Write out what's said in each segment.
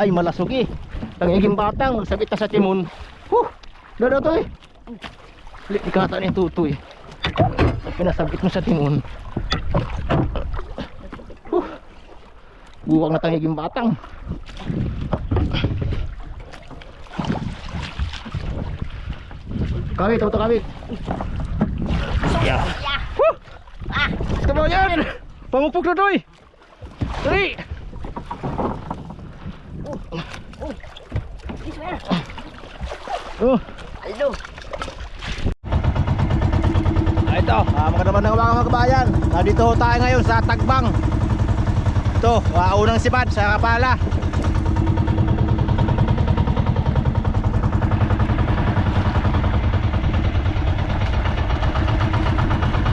Ay, malasugi. Tangiging batang, magsabit sa timon. Huh! Dada to eh. Likata ni tutoy. Pag pinasabit mo sa timon. Huh! Buwang na tangiging batang. Kawit, auto kawit. Yeah. Huh! Kabayan! Pamupok na toy! Dali! Oh! Alo. Ah, ito, ah, magandang ng mga kabayan. Nandito ho tayo ngayon sa Tagbang. Ito, ah, unang sibad sa Kapala.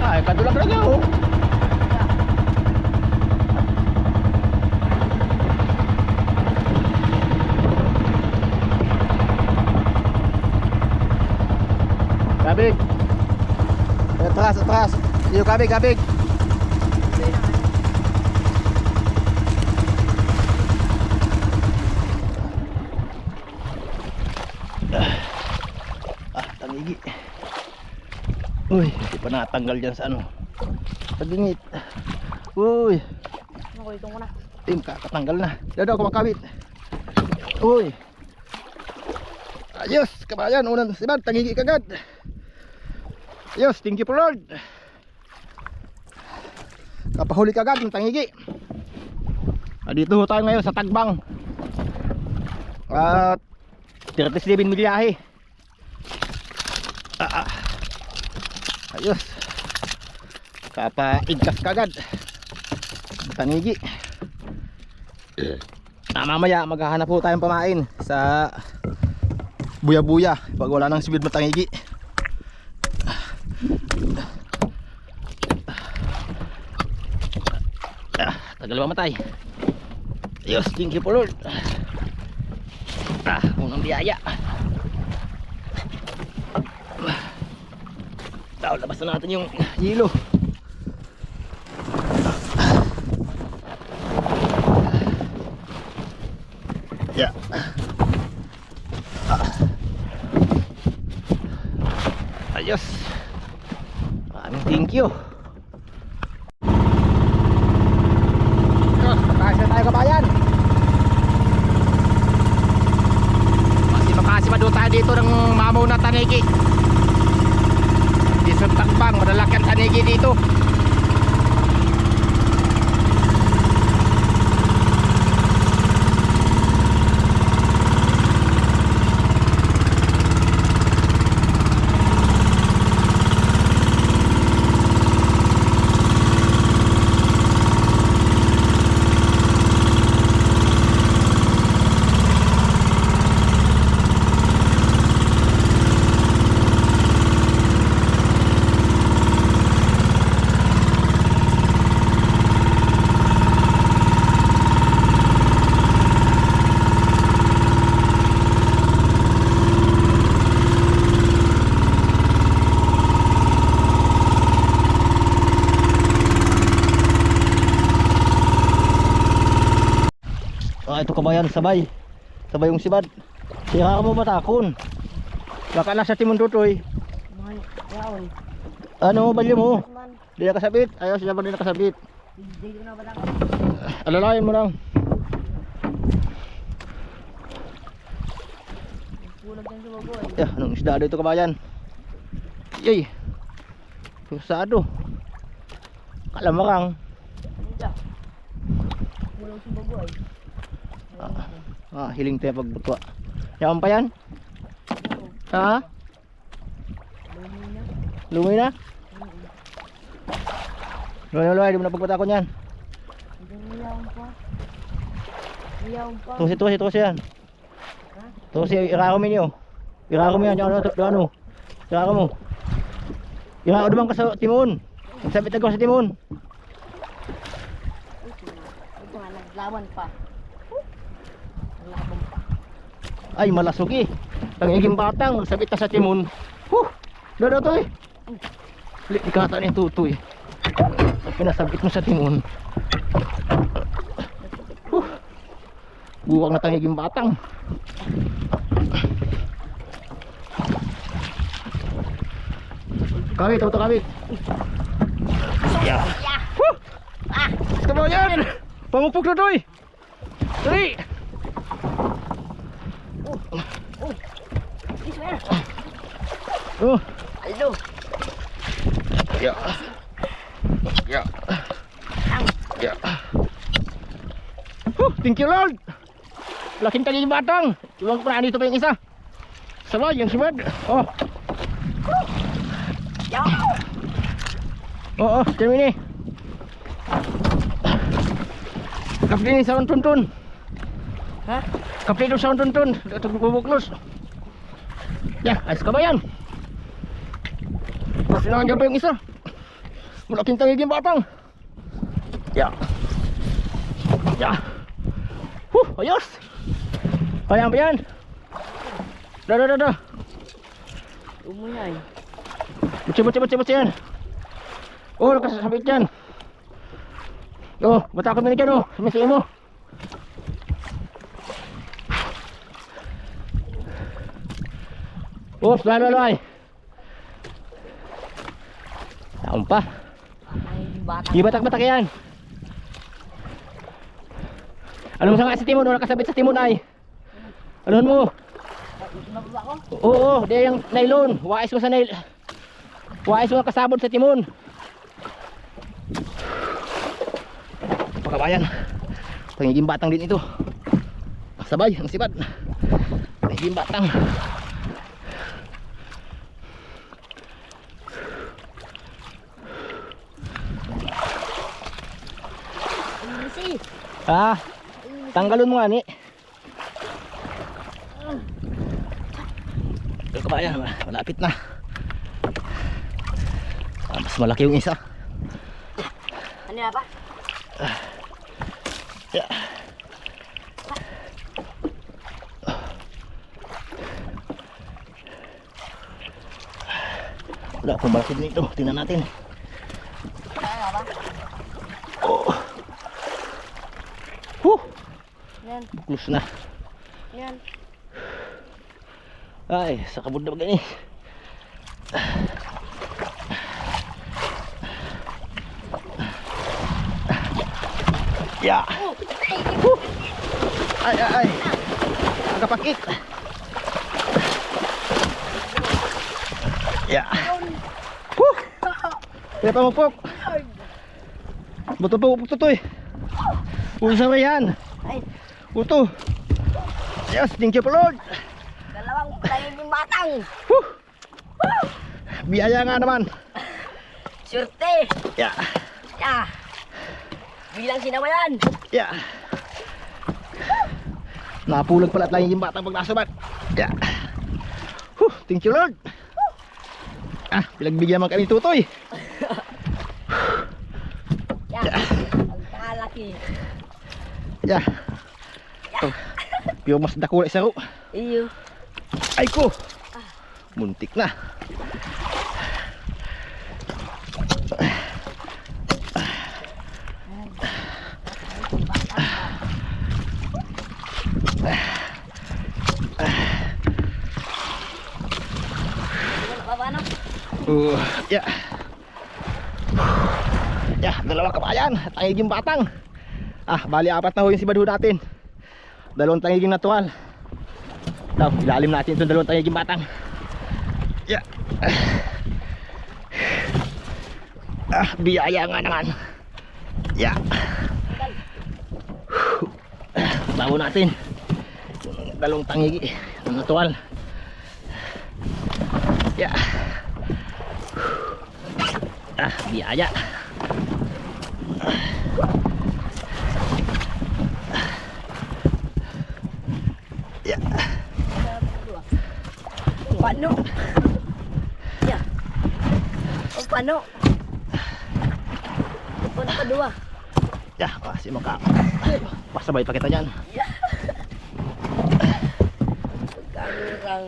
Ay, kadulag na niya oh. Kabig. Atras, atras. Iyo kabig, kabig. Ah, tangigi. Uy, hindi pa natanggal dyan sa ano. Pagingit. Uy, Ako ito muna. tim, kakatanggal na. Dado ako makawit. Uy. Ayos, kabayan, unang sibad, tangigi kagad. Ayos, thank you for Lord. Kapahuli kagad ng tangigi. Ah, dito ho tayo ngayon sa Tagbang. At 37 milyahe. Ah, ah. Ayos. Kapaigkas kagad. Tanigi. Ah, mamaya maghahanap po tayong pamain sa buya-buya pag wala nang sibid matangigi. Ba matay? Ayos, thank you po Lord. Ah, unang biyaya. Tao, labas na natin yung hilo. Yeah. Ah. Ayos. Maraming thank you. Ayos, mataas na tayo kabayan. Kasi makasima doon tayo dito ng mamaw na tanigi. Dito sa takbang, malalaki ang tanigi dito. Kabayan, sabay. Sabay yung sibad. Siya ka mo matakon. Baka nasa timon tutoy. Ano, balyo mo? Man, Di na kasabit. Ayaw siya ba di nakasabit. hindi. Alalayan mo lang. Yeah, anong isda dito kabayan? Yay. Pusado. Kalamarang. Hindi. Pulag sa baboy. Ah, hiling tayo pagbutwa. Yaman pa yan? Ha? Lumay na? Lumay na lumay, di mo na pagbata ko niyan. Tusi, tusi, tusi yan. Tusi, irako mo niyo. Irako yan, ano, ano, ano. Irako mo. Irako naman ka sa timon. Sabit ako sa timon. Ito nga, naglawan pa. Ay, malasugi. Tangiging batang, sabit sa timon. Huh! Dada to eh. Likata ni tutoy. Pag pinasabit mo sa timon. Huh! Buwang na tangiging batang. Kawit, auto kawit. Yeah. Woo! Come on yan! Pamukpok na doy! Dali! Oh! Alo. Yeah. Yeah. Yeah. Huh, thank you Lord. Laking kali yung batang. Iwan ko na dito pa yung isa. Sabay, yung sibad. Oh. Yo. Oo, oh, kami ni. Kapli ni sa tuntun. Ha? Kapli doon sa tuntun. Ito bubuklos. Ya, ayos ka ba yan? Kasi nandiyan pa yung isa. Malaking tangig batang. Ya. Ya. Huh, ayos. Kaya ba yan? Da, da, da, da. Umuyan. Baca, baca, baca, baca yan. Oh, nakasasabit yan. Oh, bata ako minigyan oh. Sumisi mo. Oops, lalo, lalo ay. Taon pa. Di batak-batak yan. Ano mo sa nga sa timon? Ano nakasabit sa timon ay? Ano mo? Oo, oo, di yung nylon. Wais mo sa nail. Wais mo kasabot sa timon. Pakabayan. Pangiging batang din ito. Sabay, ang sibad. Pangiging batang. Ah, tanggalon mo nga ni. Ito kabayan, malapit na. Ah, mas malaki yung isa. Ano na ba? Yeah. Wala akong balakid nito. Tingnan natin. Ano na ba? Oh. Huh! Buklus na. Yan. Ay, sa kabod na bagay ni. Ya. Ay, ay, ay. Agapakit. Ya. Huh. Kaya pa mapok. Buto po, buto to eh. Ba yan? Ay, Buto. Yes, thank you po Lord. dalawang tayo yung batang. Huh. Biyaya nga naman. Surte. Ya. Ya. Bilang sinawayan. Ya. Napulag pala tayo yung batang pag nasubat. Ya. Huh, thank you Lord. Ah, pinagbigyan man kami tutoy. Ya. Ya. Ang kalaki. Ya. Piyo mas dako sa ro. Iyo. Ay ko. Muntik na. Uh, ya. Ya, dalawa kabayan. Tangiging batang. Ah, bali apat na ho yung sibadho natin. Dalawang tangiging natural. Daw, ilalim natin itong dalawang tangiging batang. Ya. Ah, biyaya nga naman. Ya. Bago natin. Dalawang tangigi. Natural. Ya. Ah, biyaya. Ya. Pano? Ya. O pano? Pano pa dua? Ya, masih maka. Pasabay pa kita dyan. Pagkarang.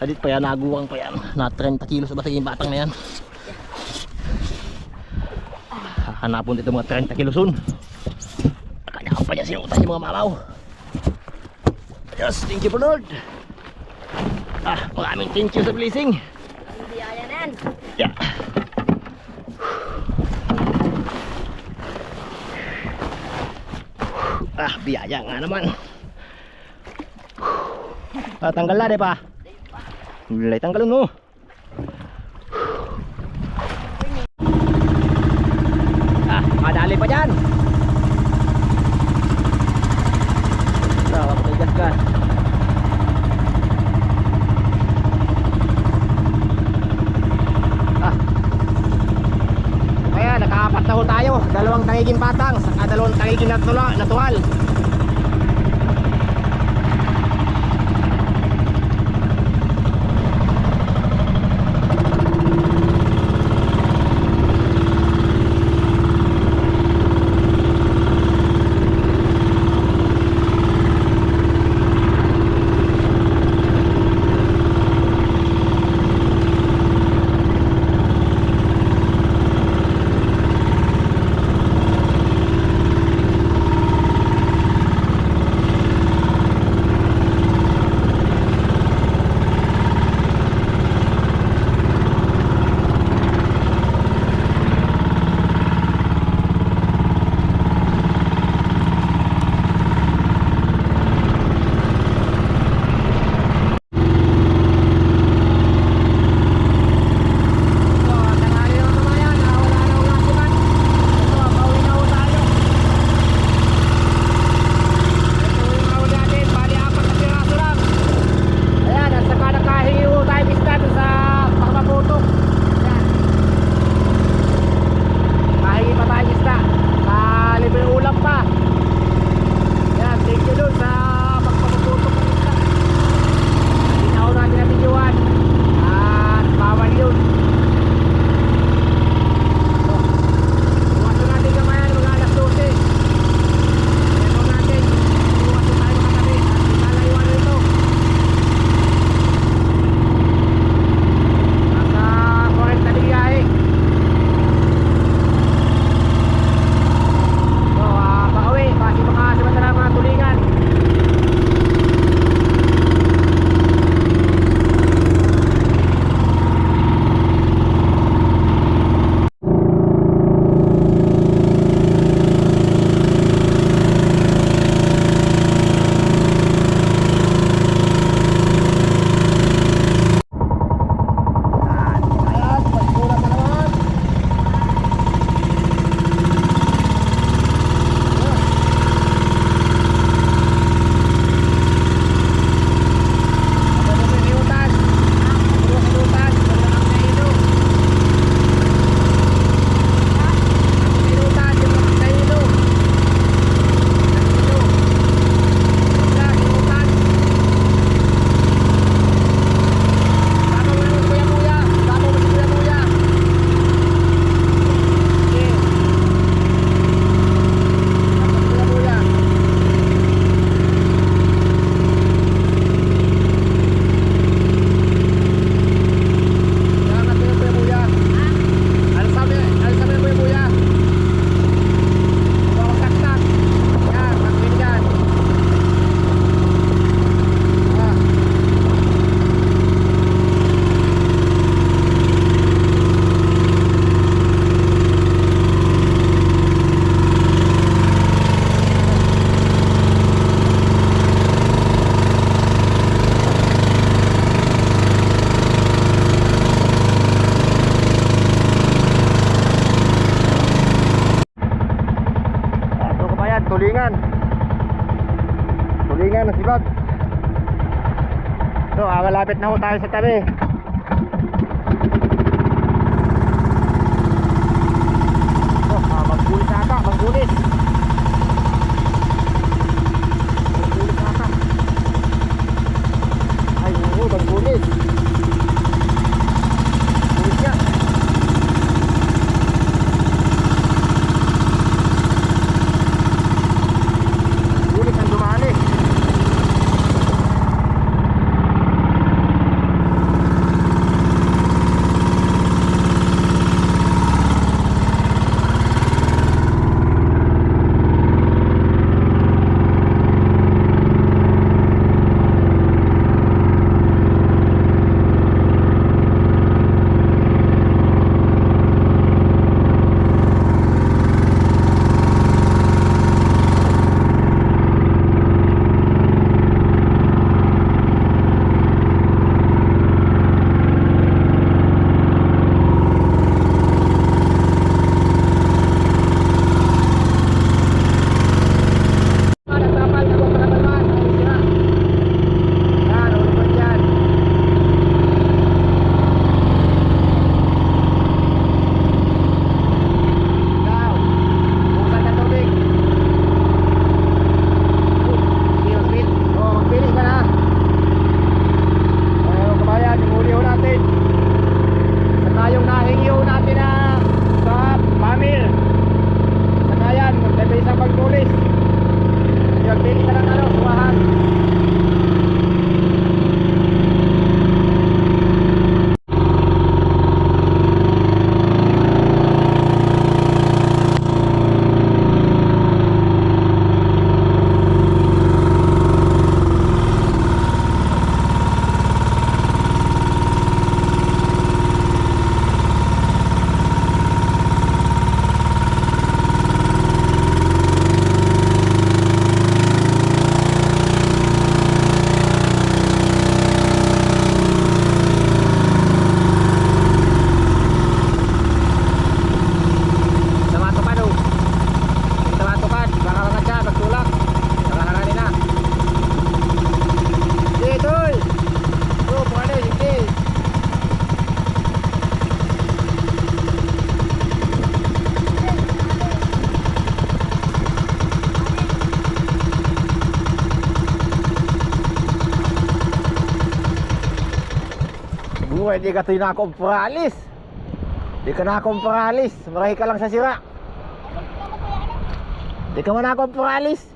Hadit pa yan, naguwang pa yan. Na 30 kilos ba yung batang na yan? Hahanapon dito mga 30 kiloson. Siyaw tayo mga malaw. Yes, thank you po Lord. Ah, maraming thank you sa blessing. Ang biyaya nan. Yeah. Ah, biyaya nga naman. Ah, tanggal na, di pa? Wala, tanggalon mo. No. Ah, madali pa dyan. gas ah. kaya nakaapat na ho tayo. Dalawang tangigin patang saka dalawang tangigin natuwal Hindi na, nasibag. So, ah, malapit na ho tayo sa tabi. So, ah, magkulit ata, magkulit. Magkulit ata. Ay, oo, magkulit. Magkulit. Buhay, di ka tayo na akong paralis. Di ka na. Marahi ka lang sa sira. Di ka man akong paralis.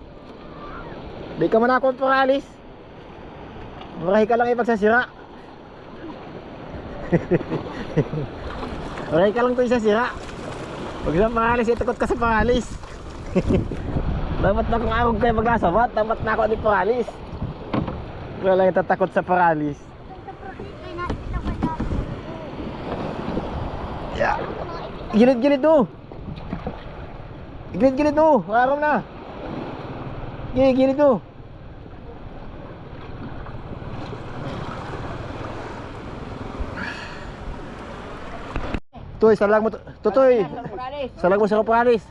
Di ka man. Marahi ka lang ipagsasira. Marahi ka lang to sa sira. Huwag sa paralis, itakot ka sa paralis. Dapat na kung arog kayo maglasabat, dapat na ako di paralis. Wala lang itatakot sa paralis. Yeah. Gilid-gilid do. Gilid-gilid do. Araw na. Gilid, gilid do. Toy, salang mo. to- Tutoy. Salang mo sa kapalis.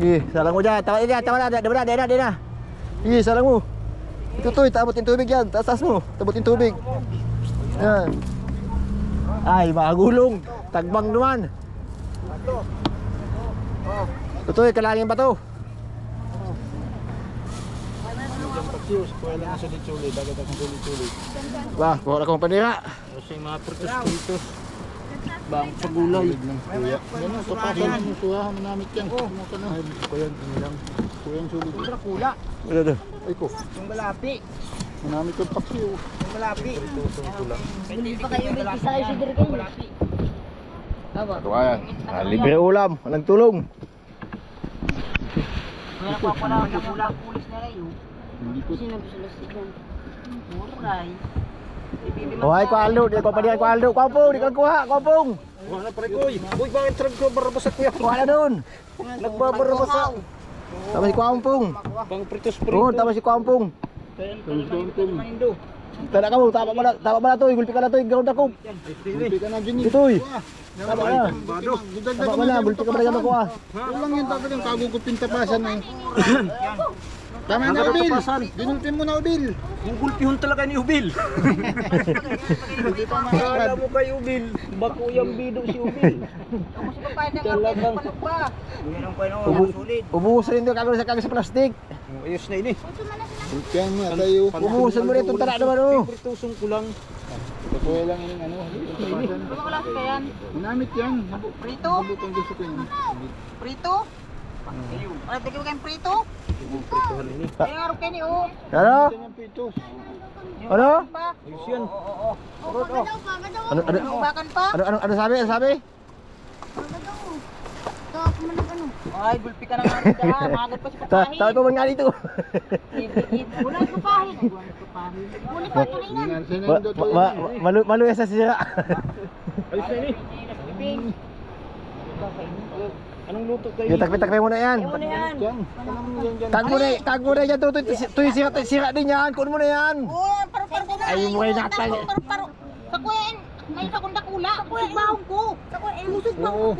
Ih, salang mo dyan. Dyan, tawa na. Dada na, dada na, dada na. Ih, salang mo. Ito toy, tabot yung tubig yan. Taas, taas mo. Tabot yung tubig. Yan. Ay, magulong. Tagbang naman. Tutoy, kalangin ba to? Bah, buhat akong panira. Kasi mga pritos-pritos. Bang pagulay. Kuya. Yan ang kapasan ng suha. Manamit yan. Kuya, lang. Kuya ang sulit. Kula. Ano? Ay ko. Yung malapi. Manamit ko paksiw. Yung malapi. Hindi pa kayo may isa kayo si yun. Tama. Ito kaya. Ah, libre ulam. Walang tulong. Meron pa pala ng kula pulis na rin. Hindi ko. Sino gusto lang yan? Muray. Oh, ay, ko Aldo. Di ko pa diyan ko Aldo. Kuwapong, di ka kuha. Kuwapong. Wala pare ko. Uy, bakit trag ko barabas? Kuha na doon. Nagbabarabas. Tama si Kuwampong. Pang pritos Oo, tama si Kuwampong. Tara ka mo, tama ba na, tama ba na to, gulpi ka na to, gawin ako. Hindi ka na dyan eh. Ito eh. Tama na. Bado. Tama ba na, gulpi ka na gawin ako ah. Kulang yun tapos yung kagugupin tapasan eh. Tama na Ubil. Dinulpin mo na Ubil. Yung gulpihon talaga ni Ubil. Hindi pa Kala makakad. mo kay Ubil. Bako yung bido si Ubil. Talagang Meron pa nung Ubu sulit. ubusin rin ito kagawin sa kagawin sa plastic. ayos na ini. Ulpian mo tayo. Ubusin mo rin itong tara naman oh. Pritusong ko lang. Kuya lang yung ano. Tapasan. Wala ka yan. Namit yan. Prito? Gusto ko yun. Prito? Ano tigil kayong prito? Prituhan ini. Kaya nga rin kayo ni oh. Ano? Ano? Pa? Ayos yan. Ano ano pa? ano ano, ano sabi? Ano sabi? Ay, gulpi ka na nga rin dyan. Magat pa si Papahin. tayo ko man nga dito. Wala yung Papahin. Na yung ma, doto ma, yun. malu maluya sa sira. Ayos na ini. Anong luto kayo? Yung takpi-takpi mo na yan. Yan. Alam mo yan. Tag mo na, tag mo na yan to, yung sira, sira din yan. Kunin mo na yan. Ko na. Ay, mo kayo natay. Paro-paro. Sa kuya, may sa bahong ko. Sa kuya, lusog bahong ko.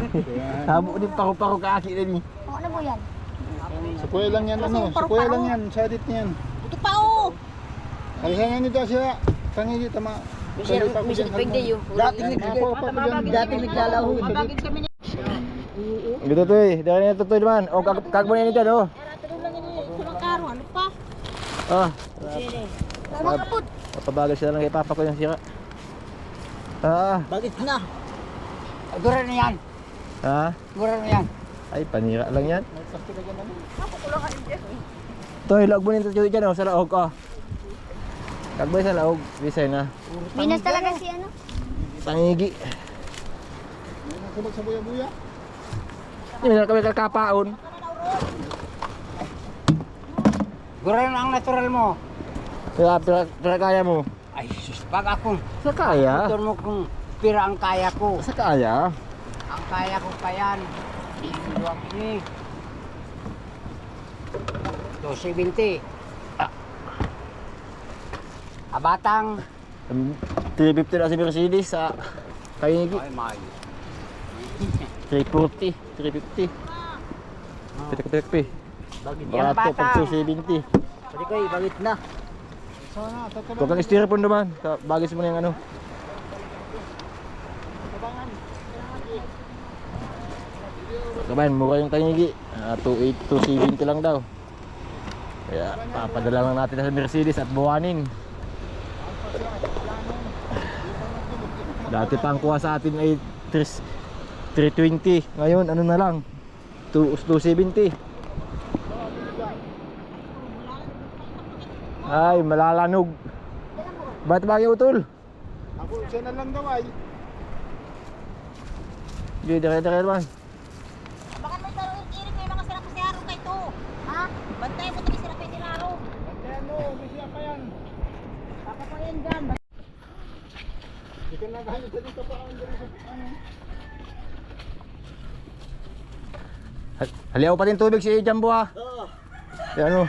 Habo din pako-pako kaaki na ni. Ano mo yan? Sa kuya lang yan ano. Sa kuya lang yan. Sa edit niyan. Ito pa oh. Alisan nga nito siya. Tangi dito ma. Sabi pa ko dyan. Dating naglalahon. Bagit kami ni. Dito to eh. Dito na to to naman. O kag kag mo na nito no. Sunang karo, ano pa? Ah, Mga kaput. papabagal sila lang kay papa ko yung sira. Ah, Bagit na. Gura na yan. ha? Gura na yan. Ay, panira lang yan. Toy, laog mo nito dyan oh, sa laog oh. Kagbay sa laog, bisay na. Minas talaga si ano? Tangigi. Kulog sa buya-buya. Na kami kakapaon. Guran ang natural mo. Kaya. Ay, sus, pag ako, Sa kaya? tutur mo kung pira ang kaya ko. Sa kaya? Ang kaya ko pa yan. Iluwag ni. 270. Ah. Abatang. Um, 350 na si Mercedes sa Kayigi. Ay. 340, 350. Pitik pitik pi. Yan, Barato pag batang. 270. Pwede ko, bagit na. Sana, tatalo. Huwag kang styrofoam naman. Ka- Bagis mo na yung ano. Kabayan, mura yung tangigi. Ah, 28, 270 lang daw. Kaya papadala lang natin sa Mercedes at buwanin. Dati pa ang kuha sa atin ay 3, 320. Ngayon, ano na lang? 2, 270. Ay, malalanog. Ba't ba kayo utol? Ako, siya na lang daw ay. Hindi, dire-dire naman. Baka may tarong irik ko yung mga sarap sa araw kay to. Ha? Bantay mo tayo sarap yung araw. Kaya mo, may siya pa yan. Papa ko yan dyan. Hindi ka naghanyo sa dito pa. Ang dito sa ano. Hal- Haliaw pa din tubig si Jambo ha. Oo. Yan ano.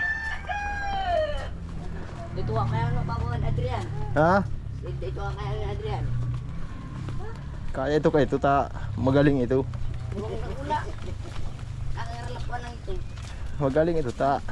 Dito ka kaya ano babawan Adrian. Ha? Dito ka kaya ni Adrian. Kaya ito kay ito ta magaling ito. Magaling ito ta.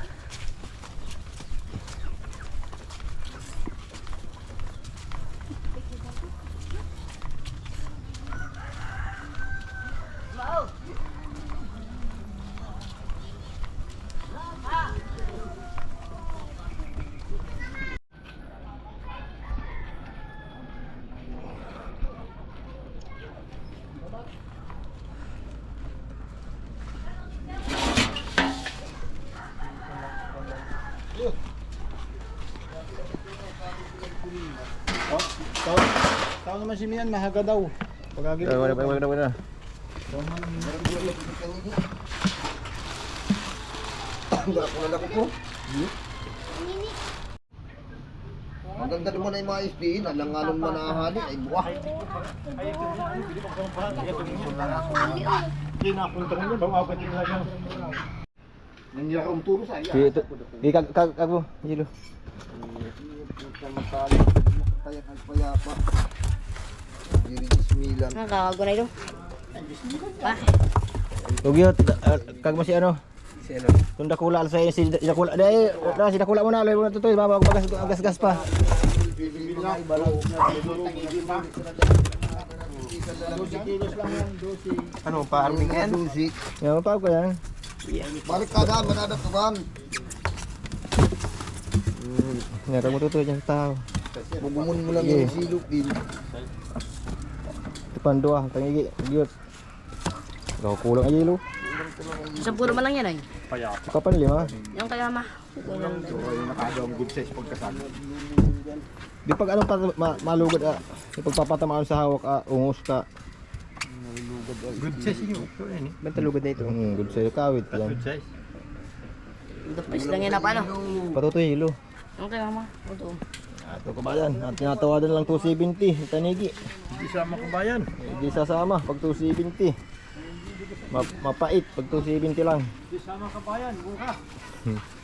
Oh, tao, Mian, mahaga daw. Pagagil. Wala wala wala wala. Maganda naman ay mga SDN, alanganon manahali ay buwah. Kinapunta mo yun, bawa pa din kanya. Nandiyan akong turo sa iya. Ito. Di kag kag kag mo. Yelo. Kaya nagpayapa. Dirigis Milan. Ang kakago na ito. Tugyot kag mo si ano? Si ano? Tunda kula sa si dakula. Dai, na si dakula mo na loy mo na tutoy baba bagas gas gas pa. Ano pa arming yan? Yan pa ko yan. Balik ka daan, manadatukan. Nga mo tutoy yan tao. Bugumun mo lang yung silok din. Pandua tangigi. Gyot. Gaw kulang ay yelo. Sa puro man lang yan ay. Kapan lima? Yung kaya ma. Di pag ano pa ma, malugod ah. Di pagpapatamaan sa hawak ah, ungos ka. Good size yun. Benta lugod na ito. Good size kawit yan. Tapos lang yan na paano. Patutoy hilo. Yung kaya ma. Ito. Ato kabayan, at tinatawadan lang 270, yung tanigi. Hindi sama kabayan. Hindi sasama pag 270. Ma mapait pag 270 lang. Hindi sama kabayan, buka. Hmm.